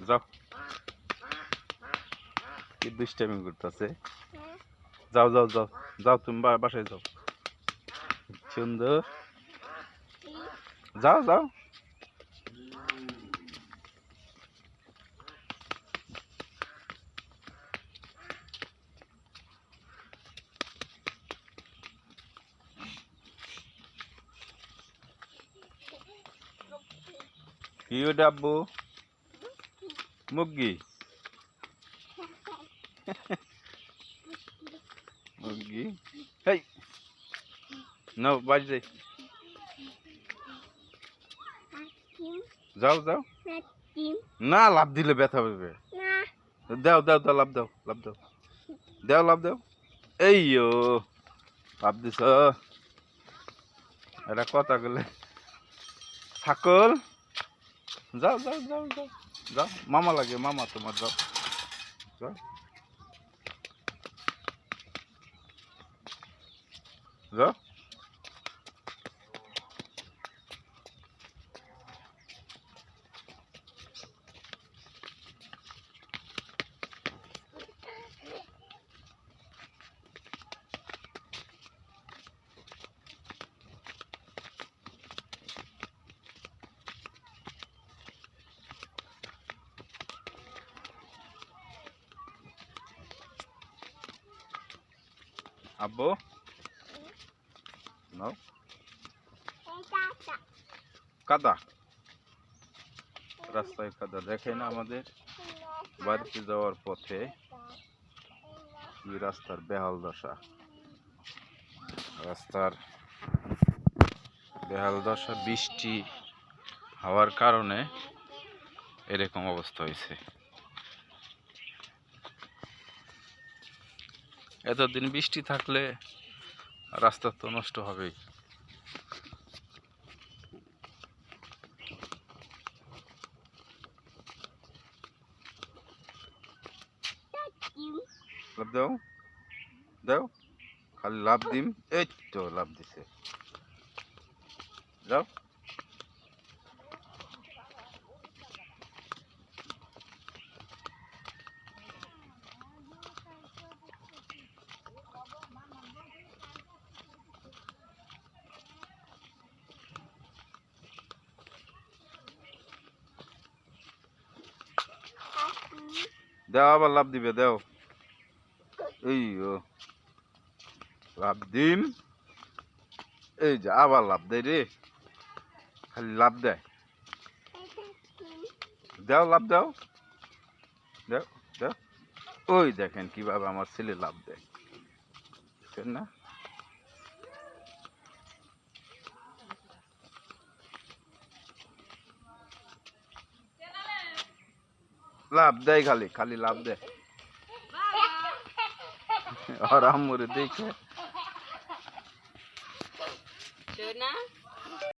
যাও। কি দুষ্টামি করতেছে? যাও যাও যাও যাও, তুমি বাসায় যাও। সুন্দর। যাও যাও। কি আব্বু? মুরগি? মুরগি? হেই! নাও বাড়ি যাই যাও যাও। না, লাভ দিলে ব্যথা পাবে। দাও দাও দাও, লাভ দাও লাভ দাও। দাও, লাভ দাও। এই লাভ দিছ। এটা কথা গেলে ছাকল যাও যাও যাও যাও। যাও মামা লাগে মামা তোমার যাও। যাও। যাও। আব্বু? নাও কাদা। রাস্তায় কাদা দেখে না আমাদের বাড়িতে যাওয়ার পথে কি রাস্তার বেহাল দশা। রাস্তার বেহাল দশা, বৃষ্টি হওয়ার কারণে এরকম অবস্থা হয়েছে। এতদিন বৃষ্টি থাকলে রাস্তা তো নষ্ট হবেই। লাভ দাও। দাও। খালি লাভ দিম। এই তো লাভ দিছে। যাও। দাও আবার লাভ দিবে দাও এই ও লাভ দিম এই যে আবার লাভ দেয় রে খালি লাভ দেয় দাও লাভ দাও দাও দাও ওই দেখেন কীভাবে আমার ছেলে লাভ দেয় দেখছেন না লাভ দেয় খালি খালি লাভ দেয় আর আমরে দেখে Shona?